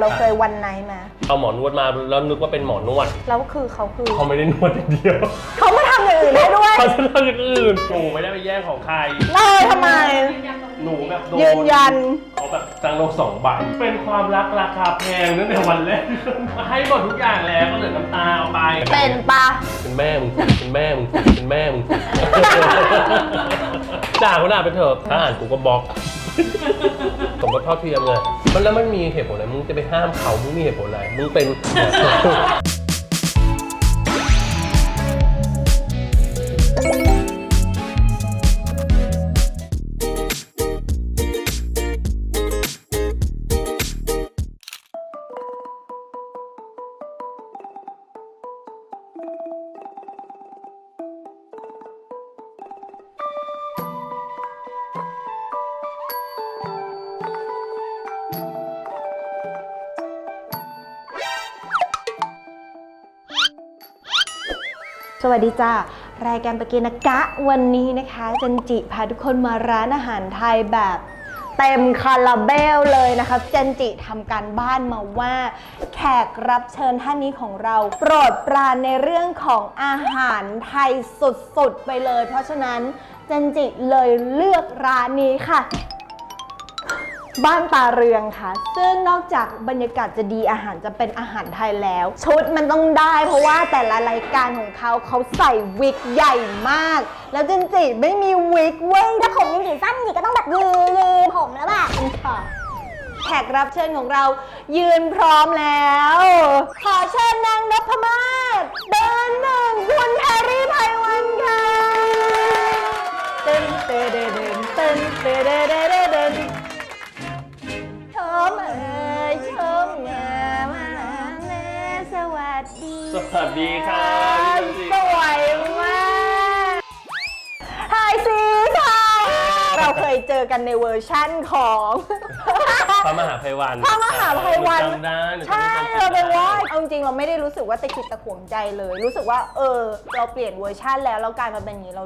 เราเคยวันไหนมา เอาหมอนวดมาแล้วนึกว่าเป็นหมอนวด แล้วคือเขาคือเขาไม่ได้นวดอย่างเดียว เขามาทำ อย่างอื่นได้ด้วยเขาจะทำอย่างอื่นหนูไม่ได้ไปแย่งของใคร เลยทำไม หนูแบบโดนยืนยัน เขาแบบจ้างโลกสองใบเป็นความรักราคาแพงตั้งแต่วันแรกให้หมดทุกอย่างแล้วก็เหลือน้ำตาเอาไป เป็นปะเป็นแม่มึงเป็นแม่มึงเป็นแม่มึงด่าเขาด่าไปเถอะถ้าอ่านกูก็บล็อกสมรสเท่าเทียมไงมันแล้วมันมีเหตุผลอะไร มึงจะไปห้ามเขา มึงมีเหตุผลอะไร มึงเป็น วัสดีจ้ารายการปากินกะวันนี้นะคะจันจิพาทุกคนมาร้านอาหารไทยแบบเต็มคาราเบลเลยนะคะจันจิทำการบ้านมาว่า แขกรับเชิญท่านนี้ของเรา โปรดปรานในเรื่องของอาหารไทยสุดๆ ไปเลย เพราะฉะนั้นจันจิเลยเลือกร้านนี้ค่ะ บ้านตาเรืองค่ะ ซึ่งนอกจากบรรยากาศจะดีอาหารจะเป็นอาหารไทยแล้ว ชุดมันต้องได้ เพราะว่าแต่ละรายการของเขาเขาใส่วิกใหญ่มาก แล้วจินจิไม่มีวิกเว้ยถ้าผมยังสีสั้นอีกก็ต้องแบบยืนยืนผมแล้วแบบค่ะแขกรับเชิญของเรายืนพร้อมแล้ว ขอเชิญนางนพมาศเดินหนึ่งคุณแพรรี่ไพวันค่ะเต้นเต้นเต้นเต้นเต้นเต้น สวัสดีค่ะพี่จันจิสวยมากไฮซีค่ะ เราเคยเจอกันในเวอร์ชั่นของ พระมหาภัยวันพระมหาภัยวันหนูจำได้หนูจำใช่ได้เราไปไหว่าเอาจริงๆเราไม่ได้รู้สึกว่าตะขิดตะขวงใจเลย รู้สึกว่า เออ เราเปลี่ยนเวอร์ชันแล้วเรากลายมาเป็นอย่างนี้เรา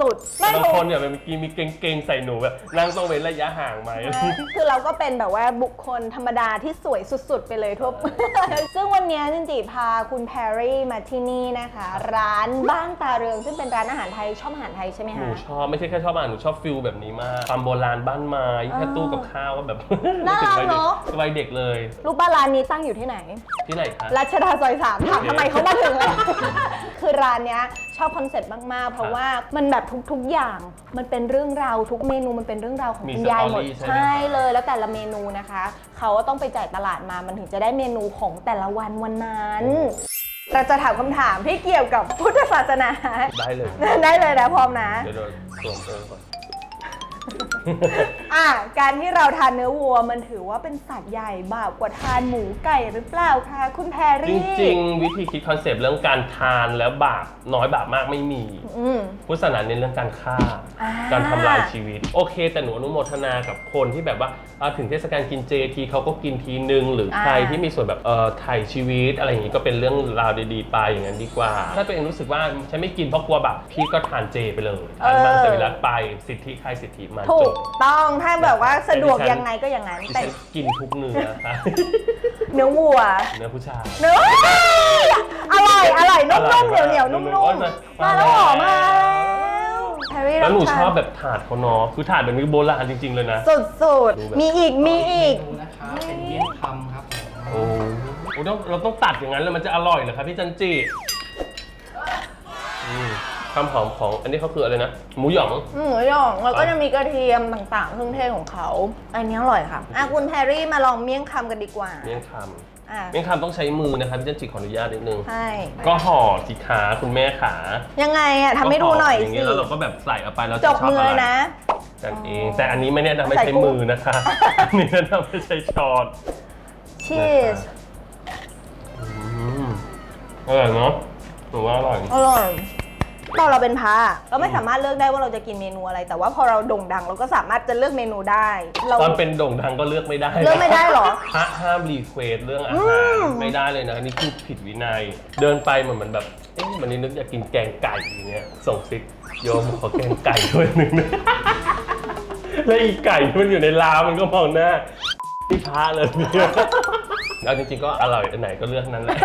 สุดๆไม่บางถูคกนเนี่ยเมื่อกี้มีเก่งๆใส่หนูแบบนั่งต้องเว้นระยะห่างไหม คือเราก็เป็นแบบว่าบุคคลธรรมดาที่สวยสุดๆ ไปเลยทั่ว ซึ่งวันนี้จริงๆพาคุณแพรรี่มาที่นี่นะคะ ร้านบ้านตาเรืองซึ่งเป็นร้านอาหารไทยชอบอาหารไทยใช่ไหมหนูคะ ชอบไม่ใช่แค่ชอบอ่านหนูชอบฟิลแบบนี้มาก ความโบราณบ้านไม้แค่ตู้กับข้าวก็แบบน่ารักเนอะ สบายเด็กเลย ลูกบ้านร้านนี้ตั้งอยู่ที่ไหน ที่ไหนคะ รัชดาซอยสามถามทำไมเขามาถึงแล้ว คือร้านเนี้ยชอบคอนเซ็ปต์มาก ๆ เพราะว่ามันแบบทุก ๆ อย่าง มันเป็นเรื่องราวทุกเมนูมันเป็นเรื่องราวของมีคุณยายหมดสตอรี่ใช่ไหม ใช่เลยแล้วแต่ละเมนูนะคะ เขาก็ต้องไปจ่ายตลาดมามันถึงจะได้เมนูของแต่ละวันวันนั้นเราจะถามคำถามที่เกี่ยวกับพุทธศาสนา ได้เลย ได้เลยนะพร้อมนะ เดี๋ยวเราสวมเออก่อน อะการที่เราทานเนื้อวัวมันถือว่าเป็นสัตว์ใหญ่บาปกว่าทานหมูไก่หรือเปล่าคะคุณแพรจรี่ริงๆ วิธีคิดคอนเซปต์เรื่องการทานแล้วบาปน้อยบาปมากไม่มี อืม พุทธศาสนาเน้นเรื่องการฆ่า อ่า การทำลายชีวิต โอเค แต่หนูอนุโมทนากับคนที่แบบว่าอ่าถึงเทศกาลกินเจทีเขาก็กินทีนึง หรือใครที่มีส่วนแบบเอ่อถ่ายชีวิต อะไรอย่างนี้ก็เป็นเรื่องราวดีๆไปอย่างนั้นดีกว่า ถ้าตัวเองรู้สึกว่าฉันไม่กินเพราะกลัวบาปพี่ก็ทานเจไปเลยทานมังสวิรัตไปสิทธิใครสิทธิมันถูจกบต้องถ้าแบบว่าสะดวกยังไงก็อย่างนั้นดิแต่ฉันกินทุกเนื้อค่ะเนื้อวัวเนื้อผู้ชายเนื้ออร่อยอร่อยนุ่อร่อยมๆเหนียวเหนียวๆนุ่นุ่มมๆโอ๊ยๆมามาแล้วเหรอมามาแล้แล้วแฮร์รี่แล้วหนูลงทาชอบแบบถาดเขาเนาะคือถาดแบบนี้โบราณจริง ๆ เลยนะ สุดดูแบบๆมีอีกมีอีกดูนะครับเป็นเมี่ยงคำครับผมโอ้โหต้องเราต้องตัดอย่างนั้นแล้วมันจะอร่อยเหรอครับพี่จันจิอืม ความหอมของ อันนี้เขาคืออะไรนะ หมูหยอง หมูหยองแล้วก็จะมีกระเทียมต่างๆ เครื่องเทศของเขา อันนี้อร่อยค่ะอะคุณแพรรี่มาลองเมี่ยงคำกันดีกว่า เมี่ยงคอะำเมี่ยงคำต้องใช้มือนะครับพี่จันจิขออนุญาตนิดนึง ใช่ ก็ห่อสิขาคุณแม่ขา ยังไงอะทำให้ดูหน่อยก็ห่างสินี้แล้วเราก็แบบใส่เอาไปเราจจะกชอบมือะอไรนะกันเองแต่อันนี้ไม่แนะนำให้ใส่ใช้กุ้งมือนะคะอันนี้แนะนำให้ใช้ช้อนชีสอืมอร่อยเนาะหนูว่าอร่อย อร่อย ตอนเราเป็นพระเราไม่สามารถเลือกได้ว่าเราจะกินเมนูอะไร แต่ว่าพอเราโด่งดังเราก็สามารถจะเลือกเมนูได้ เราตอนเป็นโด่งดังก็เลือกไม่ได้นะเลือกไม่ได้เหรอ พระห้ามรีเควสเรื่องอาอืหารมไม่ได้เลยนะอันนี้คือผิดวินัย เดินไปเหมือนมันแบบเอ๊ะวันนี้นึกอยากกินแกงไก่อย่างเงี้ยส่งซิกโยมขอแกงไก่ด้วยหนึ่งนะแล้วอีไก่ที่มันอยู่ในลาวมันก็มองหน้านี่พระเลยเนี่ยเอาจริงๆก็อร่อยอันไหนก็เลือกนั้นแหละ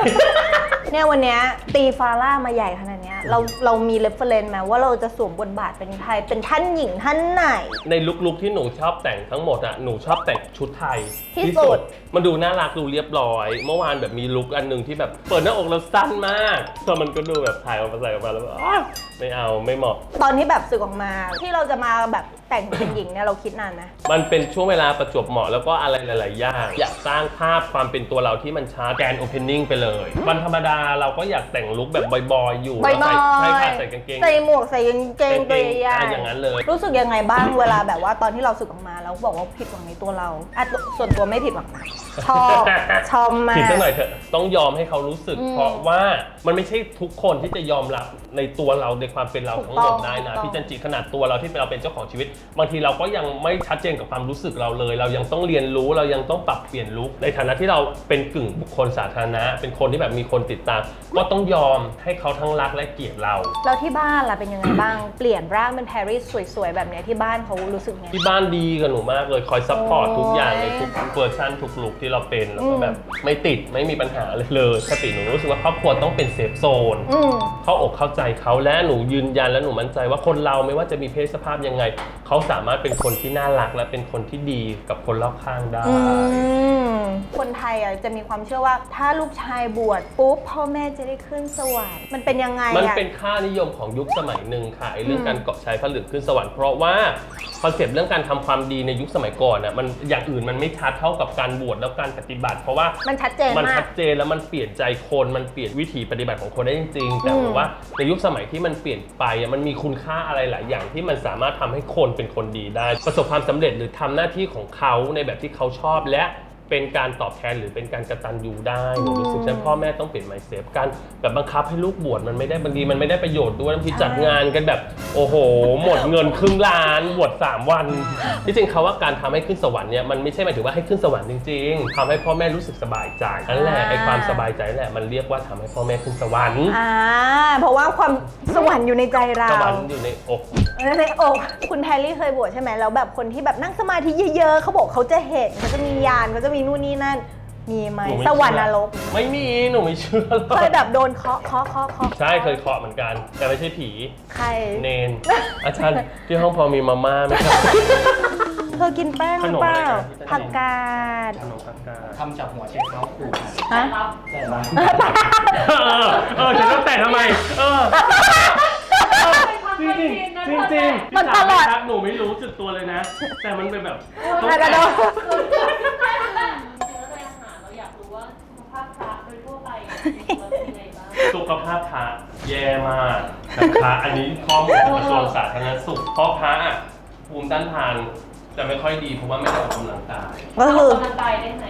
เนี่ยวันเนี้ยตีฟาร่ามาใหญ่ขนาดเนี้ย เราเรามีเรฟเฟรนซ์ไหมว่าเราจะสวมบทบาทเป็นใครเป็นท่านหญิงท่านไหน ในลุคๆที่หนูชอบแต่งทั้งหมดอะหนูชอบแต่งชุดไทยที่สุด มันดูน่ารักดูเรียบร้อย เมื่อวานแบบมีลุคอันหนึ่งที่แบบเปิดหน้าอกแล้วสั้นมากตอนมันก็ดูแบบถ่ายออกมาใส่ออกมาแล้วแบบอ้าวไม่เอาไม่เหมาะ ตอนที่แบบสึกออกมาที่เราจะมาแบบแต่งเป็นหญิงเนี่ยเราคิดนานไหมมันเป็นช่วงเวลาประจวบเหมาะแล้วก็อะไรหลาย ๆ อย่าง อยากสร้างภาพความเป็นตัวเราที่มันช้าแกนโอเพนนิ่งไปเลย วันธรรมดาเราก็อยากแต่งลุคแบบบอย ๆ อยู่บอยใส่ๆใช่ค่ะใส่กางเกงใส่หมวกใส่กางเกงตัวใหญ่อะอย่างนั้นเลย รู้สึกยังไงบ้างเวลาแบบว่าตอนที่เราสึกออกมาแล้วบอกว่าผิดหวังในตัวเราอะส่วนตัวไม่ผิดหวังนะชอบชอบมาผิดกสักหน่อยเถอะต้องยอมให้เขารู้สึกอืมเพราะว่ามันไม่ใช่ทุกคนที่จะยอมรับในตัวเราในความเป็นเราถูกทั้งหมดต้องได้นะถูกต้องพี่จันจิขนาดตัวเราที่เราเป็นเจ้าของชีวิตบางทีเราก็ยังไม่ชัดเจนกับความรู้สึกเราเลย เรายังต้องเรียนรู้เรายังต้องปรับเปลี่ยนลุคในฐานะที่เราเป็นกึ่งบุคคลสาธารณะ เป็นคนที่แบบมีคนติดตาม ก็ต้องยอมให้เขาทั้งรักและเกลียดเรา แล้วที่บ้านล่ะเป็นยังไงบ้าง เปลี่ยนร่างเป็นแพรรี่สวยๆ แบบเนี้ยที่บ้านเขารู้สึกไง ที่บ้านดีกับหนูมากเลยคอยซัพพอร์ตโอ้ยทุกอย่างในทุกเวอร์ชันทุกลุคที่เราเป็นแล้วก็อืมแบบไม่ติดไม่มีปัญหาเลยเลยปกติหนูรู้สึกว่าครอบครัวต้องเป็นเซฟโซน อืม เข้าอกเข้าใจเขาและหนูยืนยันและหนูมั่นใจว่าคนเราไม่ว่าจะมีเพศสภาพยังไงเขาสามารถเป็นคนที่น่ารักและเป็นคนที่ดีกับคนรอบข้างได้ อืม คนไทยอะจะมีความเชื่อว่า ถ้าลูกชายบวชปุ๊บพ่อแม่จะได้ขึ้นสวรรค์มันเป็นยังไงมันอะ เป็นค่านิยมของยุคสมัยหนึ่งค่ะไอ้เรื่องอืม การเกาะชายพระเหลืองขึ้นสวรรค์เพราะว่าคอนเซปต์เรื่องการทำความดีในยุคสมัยก่อนน่ะมันอย่างอื่นมันไม่ชัดเท่ากับการบวชแล้วการปฏิบัติ เพราะว่า มันชัดเจนมันมาชัก ดเจนแล้วมันเปลี่ยนใจคนมันเปลี่ยนวิถีปฏิบัติของคนได้จริงๆ แต่อืมผมว่าในยุคสมัยที่มันเปลี่ยนไปอะมันมีคุณค่าอะไรหลายอย่างที่มันสามารถทำให้คนเป็นคนดีได้ ประสบความสำเร็จหรือทำหน้าที่ของเขาในแบบที่เขาชอบและ เป็นการตอบแทนหรือเป็นการกระตันยูได้หนูรู้สึกฉะนันพ่อแม่ต้องเปลี่ยน mindset การแบบบังคับให้ลูกบวชมันไม่ได้บางทีมันไม่ได้ประโยชน์ด้วยบางทีจัดงานกันแบบ โอ้โห หมดเงินครึ่งล้านบวช3วัน ที่จริงเขาว่าการทำให้ขึ้นสวรรค์เนี่ยมันไม่ใช่หมายถึงว่าให้ขึ้นสวรรค์จริงๆทำให้พ่อแม่รู้สึกสบายใจนั่นแหละไอ้ความสบายใจนั่นแหละมันเรียกว่าทำให้พ่อแม่ขึ้นสวรรค์อ่าเพราะว่าความสวรรค์อยู่ในใจเราสวรรค์อยู่ในอกในอกคุณแพรรี่เคยบวชใช่ไหมแล้วแบบคนที่แบบนั่งสมาธิเยอะๆเขาบอกเขาจะเห็นเขาจะมียานเขาจะมีนู่นนี่นั่น มีไหมหนูไม่สวรรค์นรก ไม่มีหนูไม่เชื่อหรอกเคยแบบโดนเคาะเคาะเคาะเคาะใช่เคยเคาะเหมือนกัน แต่ไม่ใช่ผี ใคร เนน อาจารย์ที่ห้องพอมีมาม่าไหมครับ เธอกินแป้งหรือเปล่า ขนมอะไรนะ ผักกาดขนมปังกาทำจากหัวเช็คเท้าขูดครับฮะแต่ละเออเออจะต้องแต่ทำไม เออจริงจริงจริงจริงมันตลอดครับหนูไม่รู้สึกตัวเลยนะ แต่มันเป็นแบบ อาจจะโดน สุขภาพพระแย่มากนะคะอันนี้ข้อมูลจากกระทรวงสาธารณสุขเพราะพระอะภูมิต้านทานจะไม่ค่อยดีเพราะว่าไม่ได้ออกกำลังกาย ก็อคืออกกำลังกายได้ไหม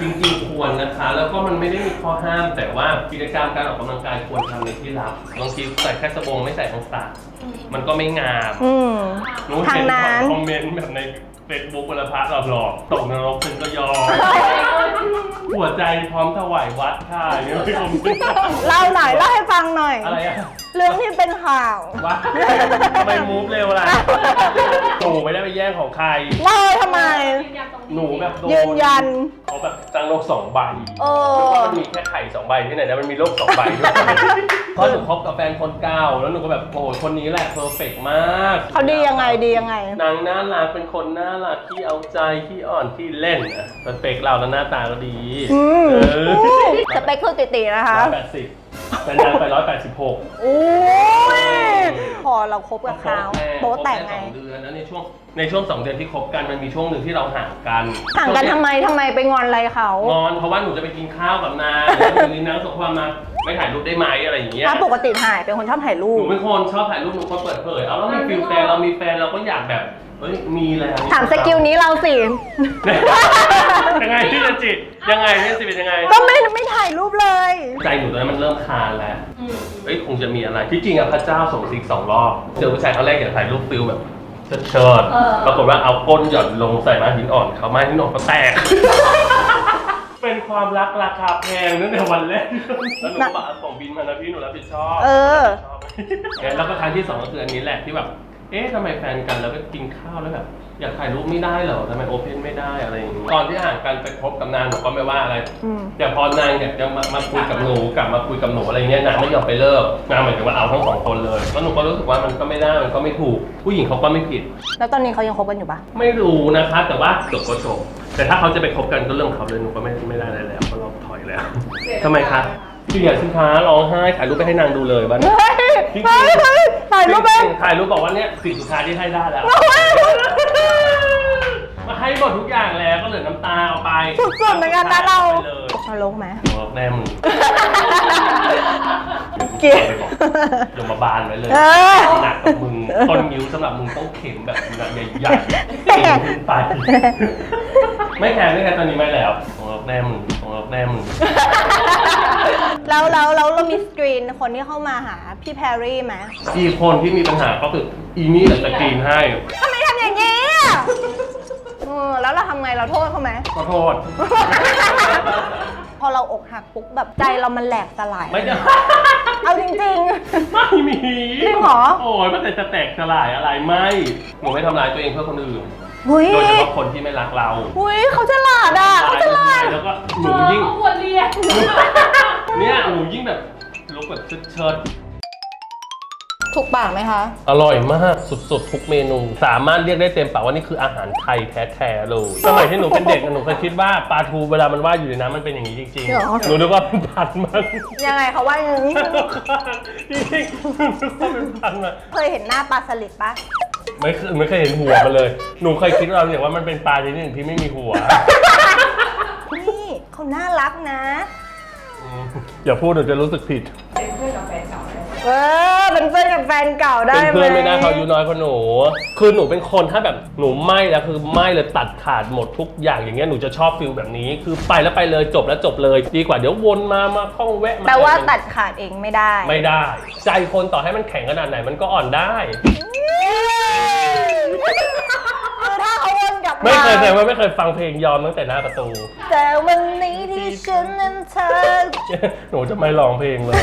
จริงๆควรนะคะ แล้วก็มันไม่ได้มีข้อห้าม แต่ว่ากิจกรรมการออกกำลังกายควรทำในที่ลับบางทีใส่แค่สบงไม่ใส่รองเท้ามันก็ไม่งามอืม หนูทางเห็นนั้นคอมเมนต์แบบใน เฟซบุ๊กวลพัฒน์หลอกๆตกนรกฉันก็ยอม หัวใจพร้อมถวายวัดค่ะเนี่ยพี่ผมเล่าหน่อยเล่าให้ฟังหน่อย อะไรอะเรื่องที่เป็นข่าววัดทำไมมูฟเร็วล่ะหนูไม่ได้ไปแย่งของใครเล่าทำไมยืนยันตรงนี้หนูแบบโดนยืนยัน เขาแบบตั้งโลกสองใบเอเพราะอว่ามันมีแค่ไข่สองใบที่ไหนนะมันมีโลกสองใบด้วยเพราะหนูคบกับแฟนคนเก่าแล้วหนูก็แบบโอ้โหคนนี้แหละเพอร์เฟกมาก เขาดียังไงดียังไง นางน่ารักเป็นคนน่ารักที่เอาใจที่อ่อนที่เล่นอะสเปคเราแล้วหน้าตาก็ดีอืม เออสเปคคือติตินะคะ ร้อยแปดสิบ แต่นางไปร้อยแปดสิบหก โอ้ยพอเราคบกับเขาโป๊ะแต่งไงสองเดือนแล้วในช่วงในช่วงสองเดือนที่คบกันมันมีช่วงหนึ่งที่เราห่างกันห่างกันทำไมทำไมไปงอนอะไรเขา งอนเพราะว่าหนูจะไปกินข้าวกับนางแล้วทีนี้นางส่งความมาไม่ถ่ายรูปได้ไหมอะไรอย่างเงี้ยถ้าปกติถ่ายเป็นคนชอบถ่ายรูหนูป เป็นคนชอบถ่ายรูปหนูคนเปิดเผยเอาแล้วมีฟิลแฟนเรามีแฟนเราก็อยากแบบ เฮ้ยมีแล้วถามสกิลนี้เราสิ ยังไงพี่จันจิยังไงพี่จันจิเป็นยังไง ก็ไม่ไม่ถ่ายรูปเลย ใจหนูตอนนั้นมันเริ่มคลานแล้วอืมเฮ้ยคงจะมีอะไรที่จริงอะพระเจ้าส่งซิกสองรอบเจอผู้ชายเขาแรกอยากถ่ายรูปฟิลแบบเชิดๆปรากฏว่าเอาก้นหย่อนลงใส่มาหินอ่อนเขามาหินอ่อนก็แตก เป็นความรักราคาแพงตั้งแต่วันแรกแล้วหนูก็บอกเอาส่งบินมานะพี่หนูรับผิดชอบเออชอบแล้วก็ครั้งที่สองก็คืออันนี้แหละที่แบบ เอ๊ะทำไมแฟนกันแล้วก็กินข้าวแล้วแบบอยากถ่ายรูปไม่ได้เหรอทำไมโอเพนไม่ได้อะไรอย่างนี้ตอนที่ห่างกันไปพบกับนางหนูก็ไม่ว่าอะไร อืม แต่พอนางอยากจะมามาคุยกับหนูกลับมาคุยกับหนูอะไรเงี้ยนางไม่ยอมไปเลิกนางหมายถึงว่าเอาทั้งสองคนเลยแล้วหนูก็รู้สึกว่ามันก็ไม่ได้มันก็ไม่ถูก ผู้หญิงเขาก็ไม่ผิด แล้วตอนนี้เขายังคบกันอยู่ปะไม่รู้นะคะ แต่ว่าจบก็จบแต่ถ้าเขาจะไปคบกันก็เรื่องของเขาเลยหนูก็ไม่ไม่ได้อะไรแล้วเพราะเราถอยแล้วทำไมคะเสียสินค้าร้องไห้ถ่ายรูปไปให้นางดูเลยบ้าน เฮ้ย จริงเฮ้ยเฮ้ยถ่ายรูปไปจงๆถ่ายรูปบอกว่าเนี่ยสิ่งสุดท้ายที่ให้ได้แล้ว มาให้หมดทุกอย่างแล้วก็เหลือน้ำตาเอาไปสุดๆเหมือนกันนะเราไปเลยนรกไหมบอกแน่มึง เกลียดเดี๋ยวมาบานไว้เลยเออ หนักกับมึงต้นนิ้วสำหรับมึงต้องเข็มแบบใหญ่ๆเข็มขึ้นไป ไม่แคร์ไม่แคร์ตอนนี้ไม่แล้วบอกแน่มึงบอกแน่มึงแล้วแล้วแล้วเรามีสกรีนคนที่เข้ามาหาพี่แพรรี่ไหมอีกคนที่มีปัญหาก็คืออีนี่แหละจะกรีนให้ ทำไมทำอย่างนี้อะเออแล้วเราทำไงเราโทษเขาไหม ขอโทษ พอเราอกหักปุ๊บแบบใจเรามันแหลกสลาย ไม่จะ เอาจริง ไม่มีจริงเหรอ โอ้ยมันแต่จะแตกสลายอะไรไม่หนูไม่ทำร้ายตัวเองเพื่อคนอื่น ๆหุยโดยเฉพาะคนที่ไม่รักเราหุยเขาฉลาดอะเขาฉลาด แล้วก็หนูยิ่งเขาควรเรียน เนี่ยหนูยิ่งแบบลุกแบบเชิด ถูกปากไหมคะๆอร่อยมากสุดๆ ทุกเมนู สามารถเรียกได้เต็มปากว่านี่คืออาหารไทยแท้ๆเลยสมัยที่หนูเป็นเด็กอะหนูเคยคิดว่าปลาทูเวลามันว่ายอยู่ในน้ำมันเป็นอย่างนี้จริงเหรอ ๆหนูนึกว่าเป็นพันธุ์มันยังไงเขาว่าอย่างนี้ จริงๆหนูนึกว่าเป็นพันธุ์มัน เคยเห็นหน้าปลาสลิดปะไม่เคยไม่เคยเห็นหัวมันเลย หนูเคยคิดว่าเนี่ยว่ามันเป็นปลาชนิดหนึ่งที่ไม่มีหัวนี่เขาน่ารักนะ อืมอย่าพูดหนูจะรู้สึกผิด เออเป็นเพื่อนกับแฟนเก่าได้เป็นไหมเพื่อนไม่ได้เขาอายุน้อยกว่าหนู คือหนูเป็นคนถ้าแบบหนูไหม้แล้วคือไหม้เลยตัดขาดหมดทุกอย่างอย่างเงี้ยหนูจะชอบฟิลแบบนี้ คือไปแล้วไปเลยจบแล้วจบเลย ดีกว่าเดี๋ยววนมามาข้องแวะมาแปลว่าตัดขาดเองไม่ได้ ไม่ได้ ใจคนต่อให้มันแข็งขนาดไหนมันก็อ่อนได้ คือถ้าเขาวนกลับมาไม่เคยแต่ว่าไม่เคยฟังเพลงยอมตั้งแต่หน้าประตู แต่วันนี้ที่ฉันนั้นเธอ หนูจะไม่ร้องเพลงเลย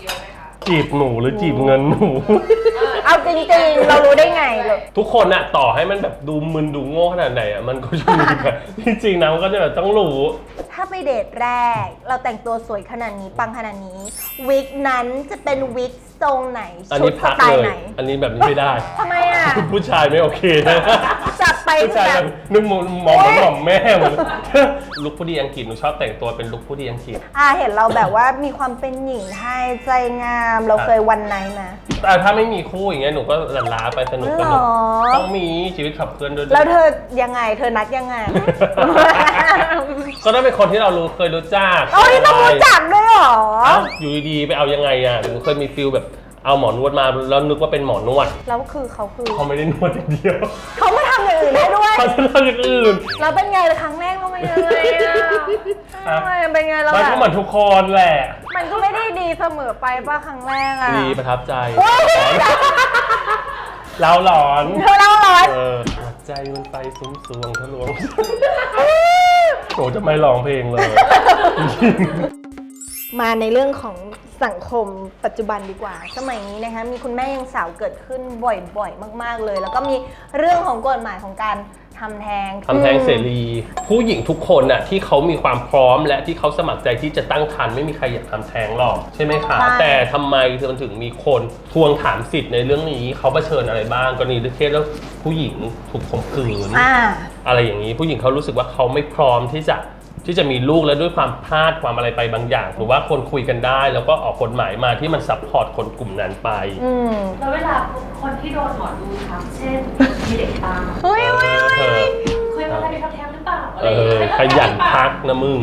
จีบหนูหรือจีบเงินหนู เอาจริงๆ เรารู้ได้ไงเลยทุกคนอะต่อให้มันแบบดูมึนดูโง่ขนาดไหนอะมันก็จะมีแบบจริงๆนะมันก็จะแบบต้องรู้ ถ้าไปเดทแรก เราแต่งตัวสวยขนาดนี้ปังขนาดนี้ วิกนั้นจะเป็นวิกทรงไหน อันชุนี้ดสพักไตเลล์ย ไหนอันนี้แบบนี้ไม่ได้ ทำไมอะ ผู้ชายไม่โอเคนะจับไปผู้ชายแบแบบบนึกมองมองเหมือนหม่อมแม่เหมือนลุคผู้ดีอังกฤษหนูชอบแต่งตัวเป็นลุคผู้ดีอังกฤษ อ่าเห็นเราแบบว่ามีความเป็นหญิงไทยใจงามเราเคยวันไหนนะ แต่ถ้าไม่มีคู่อย่างเงี้ยหนูก็หลั่นล้าไปสนุกสนุกหรอ ต้องมีชีวิตขับเคลื่อนด้วยแล้วเธอยังไง เธอนัดยังไง ก็ต้องเป็นคนที่เรารู้เคยรู้จักโอ้ยต้องรู้จักด้วยเหรอ เอ้าอยู่ดีๆไปเอายังไงอะหนูเคยมีฟิลแบบเอาหมอนวดมาแล้วนึกว่าเป็นหมอนวดแล้วคือเขาคือเขาไม่ได้นวดอย่างเดียวเขามาทำอย่างอื่นให้ด้วยเขาจะทำอย่างอื่นเราเป็นไงครั้งแรกเราเป็นยังไงอะทำไมเป็นไงเรามันแบก็บเหมือนทุกคนแหละ มันก็ไม่ได้ดี เสมอไปป่ะครั้งแรกอะดีประทับใจโอ๊ยเราหลอนเธอเล่าร้อนเออหัวใจมันไปซุ้มสวงทะลวงโหจะไม่ร้องเพลงเลย มาในเรื่องของสังคมปัจจุบันดีกว่า สมัยนี้นะคะมีคุณแม่ยังสาวเกิดขึ้นบ่อยๆ มาก ๆเลย แล้วก็มีเรื่องของกฎหมายของการ ทำแท้ง ทำแท้งเสรี ผู้หญิงทุกคนน่ะที่เขามีความพร้อมและที่เขาสมัครใจที่จะตั้งครรภ์ไม่มีใครอยากทำแท้งหรอกใช่ไหมคะ ใช่ แต่ทำไมมันถึงมีคนทวงถามสิทธิ์ในเรื่องนี้เขาเผชิญอะไรบ้างกรณีเคสแล้วผู้หญิงถูกข่มขืน อ่า อะไรอย่างนี้ผู้หญิงเขารู้สึกว่าเขาไม่พร้อมที่จะ ที่จะมีลูกแล้วด้วยความพลาดความอะไรไปบางอย่าง หรือว่าคนคุยกันได้ แล้วก็ออกกฎหมายมาที่มันซัพพอร์ตคนกลุ่มนั้นไป อืมแล้วเวลาคนที่โดนหมอดูทักเช่นมีเด็กตามเฮ้ยเฮ้ยเฮ้ยเออเคยมาใครไปทำแท้งหรือเปล่าอะไรเออย่างอเงี้ยขยันพักนะมึง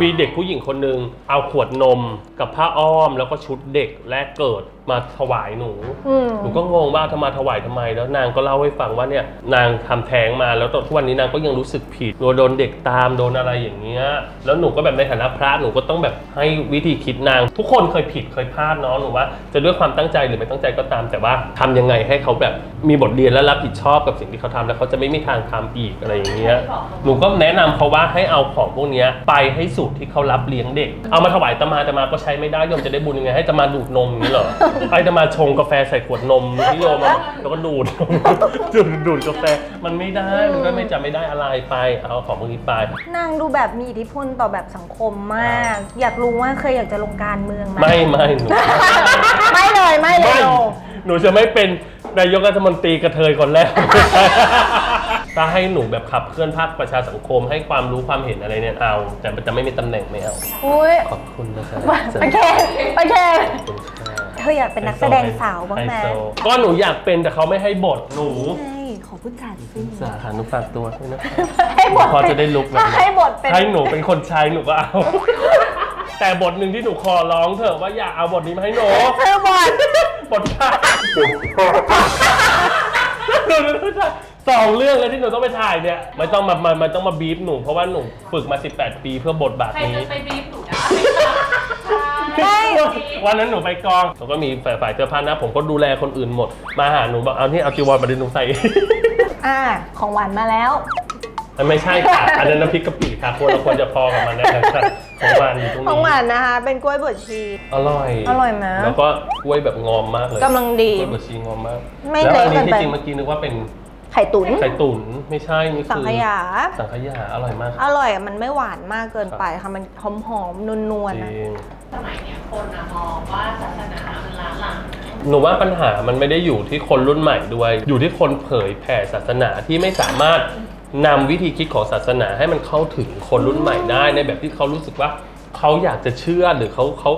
มีเด็กผู้หญิงคนหนึ่งเอาขวดนมกับผ้าอ้อมแล้วก็ชุดเด็กแรกเกิดมาถวายหนู อืม หนูก็งงว่าทำไมาถวายทำไม แล้วนางก็เล่าให้ฟังว่าเนี่ยนางทำแท้งมาแล้วทุกวันนี้นางก็ยังรู้สึกผิดโดนเด็กตามโดนอะไรอย่างเงี้ย แล้วหนูก็แบบในฐานะพระหนูก็ต้องแบบให้วิธีคิดนาง ทุกคนเคยผิดเคยพลาดเนาะหนูว่าจะด้วยความตั้งใจหรือไม่ตั้งใจก็ตามแต่ว่าทำยังไงให้เขาแบบ มีบทเรียนและรับผิดชอบกับสิ่งที่เขาทำแล้วเขาจะไม่มีทางทำอีกอะไรอย่างเงี้ยหนูก็แนะนำเขาว่าให้เอาของพวกเนี้ยไปให้สูตรที่เขารับเลี้ยงเด็ก เอามาถวายตามาตามาก็ใช้ไม่ได้โยมจะได้บุญยังไงให้ตามาดูดนมอย่างนี้เหรอไปจะมาชงกาแฟใส่ขวดนมนิยมอะแล้วก็ดูด ดูดดูดกาแฟมันไม่ได้มันก็ไม่จะไม่ได้อะไรไป เอาของพวกนี้ไป นางดูแบบมีอิทธิพลต่อแบบสังคมมาก อยากรู้ว่าเคยอยากจะลงการเมืองไหมไม่ไม่หนู ไม่เลยไม่เลยไม่ หนูจะไม่เป็นนายกรัฐมนตรีกระเทยคนแรก ถ้าให้หนูแบบขับเคลื่อนภาคประชาสังคมให้ความรู้ความเห็นอะไรเนี่ยเอา แต่มันจะไม่มีตำแหน่งไม่เอาอุ้ยขอบคุณนะครับโอเคโอเคขอบคุณค่ะเธออยากเป็นนักแสดงสาวบ้างไหมไฮโซก็หนูอยากเป็นแต่เขาไม่ให้บทหนูใช่ขอพูดจัดสิสาขาหนูฝากตัวด้วยนะคะให้บทพอจะได้ลุกแบบถ้านั้นให้บทเป็นให้หนูเป็นคนชายหนูก็เอา แต่บทหนึ่งที่หนูขอร้องเถอะว่าอย่าเอาบทนี้มาให้หนูเธอบท บทชายหนูรู้จักสองเรื่องเลยที่หนูต้องไปถ่ายเนี่ยไม่ต้องมามามันต้องมาบีบหนูเพราะว่าหนูฝึกมา 18 ปีเพื่อบทบาทใครนี้จะไปบีบหนูได้ใช่วันนั้นหนูไปกองผมก็มีฝ่ายฝ่ายเสื้อผ้าหนะ ผมก็ดูแลคนอื่นหมด มาหาหนูบอกเอาที่เอาจีวรมาดึงหนูใส่ อ่า ของหวานมาแล้ว มันไม่ใช่ค่ะ อันนั้นน้ำพริกกะปิค่ะควรเราควรจะพอกับมันนะครับของหวานอยู่ตรงของหนี้ วานนะคะ เป็นกล้วยบดชีสอร่อยอร่อยไหมแล้วก็กล้วยแบบงอมมากเลยกำลังดีกล้วยบดชีงอมมากไม่แล้วอันเละนี้เกินไปที่จริงเมื่อกี้นึกว่าเป็นไข่ตุ๋นไข่ตุ๋นไม่ใช่นี่คือสังขยา สังขยาอร่อยมากอร่อยอะมันไม่หวานมากเกินไปค่ะมันหอมหอมๆนวลจๆนะริงสมัยเนี้ยคนอะมองว่าศาสนามันล้าหลัง หนูว่าปัญหามันไม่ได้อยู่ที่คนรุ่นใหม่ด้วย อยู่ที่คนเผยแผ่ศาสนาที่ไม่สามารถ นำวิธีคิดของศาสนาให้มันเข้าถึงคนรุ่นใหม่ได้ในแบบที่เขารู้สึกว่าเขาอยากจะเชื่อหรือเขาเขา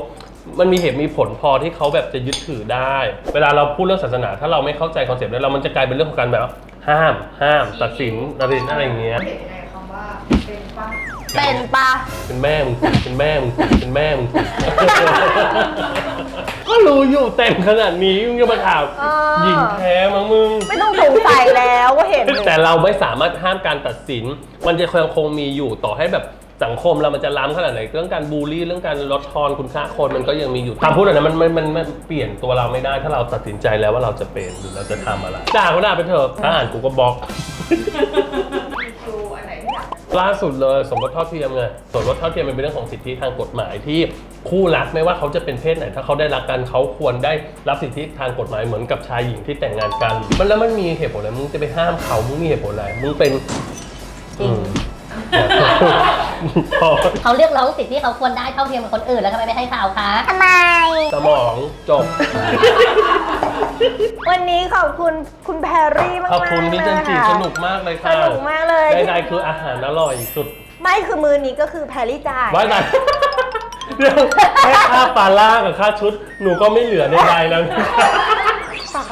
มันมีเหตุมีผลพอที่เขาแบบจะยึดถือได้ เวลาเราพูดเรื่องศาสนา ถ้าเราไม่เข้าใจคอนเซ็ปต์แล้วเรามันจะกลายเป็นเรื่องของการแบบว่าห้าม ห้าม ตัดสินอะไรอะไรอย่างเงี้ยเป็นปะเป็นแม่มึงสิเป็นแม่มึงสิเป็นแม่มึงสิ ก็รู้อยู่เต็มขนาดนี้มึงจะมาถามเออ หญิงแท้มั้งมึง ไม่ต้องสงสัยแล้วว่าเห็นเลยแต่เราไม่สามารถห้ามการตัดสิน มันจะยังคงมีอยู่ต่อให้แบบสังคมเรามันจะล้ำขนาดไหนเรื่องการบูลลี่เรื่องการลดทอนคุณค่าคนมันก็ยังมีอยู่คำพูดแบบนั้นมันมันมันมันเปลี่ยนตัวเราไม่ได้ถ้าเราตัดสินใจแล้วว่าเราจะเป็นหรือเราจะทำอะไรด่าก็ด่าไปเถอะถ้าอ่านกูก็บล็อก ล่าสุดเลยสมรสเท่าเทียมไงสมรสเท่าเทียมมันเป็นเรื่องของสิทธิทางกฎหมายที่คู่รักไม่ว่าเขาจะเป็นเพศไหน ถ้าเขาได้รักกันเขาควรได้รับสิทธิทางกฎหมายเหมือนกับชายหญิงที่แต่งงานกัน มันแล้วมันมีเหตุผลอะไรมึงจะไปห้ามเขามึงมีเหตุผลอะไรมึงเป็นจริงอืม เขาเรียกร้องสิทธิ์ที่เขาควรได้เท่าเทียมกับคนอื่นแล้วทำไมไม่ให้เขาคะ ทำไม สมองจบ วันนี้ขอบคุณคุณแพรรี่มากๆขอบคุณพี่จันจีเลยค่ะสนุกมากเลยสค่ะนุกมากเลยใดๆคืออาหารอร่อยสุด ไม่คือมือนี้ก็คือแพรรี่จ่ายไว้ไหนเดี๋ยวแค่ค่าปลาล่ากับค่าชุด หนูก็ไม่เหลือใดๆแล้วฝาก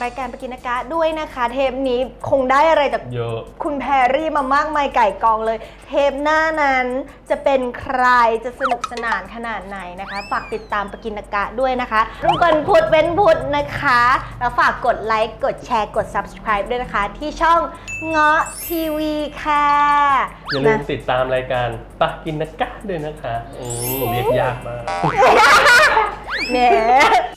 รายการปกินกะด้วยนะคะ เทปนี้คงได้อะไรจากเยอะคุณแพรรี่มามากมายไก่กองเลย เทปหน้านั้นจะเป็นใครจะสนุกสนานขนาดไหนนะคะ ฝากติดตามปกินกะด้วยนะคะทุกคนพุธเว้นพุธนะคะ แล้วฝากกดไลค์กดแชร์กด subscribe ด้วยนะคะ ที่ช่องเงาะทีวีค่ะอย่าลืมนะติดตามรายการปักกินนักกะด้วยนะคะอืมหนูเรียกยากมากเนี่ย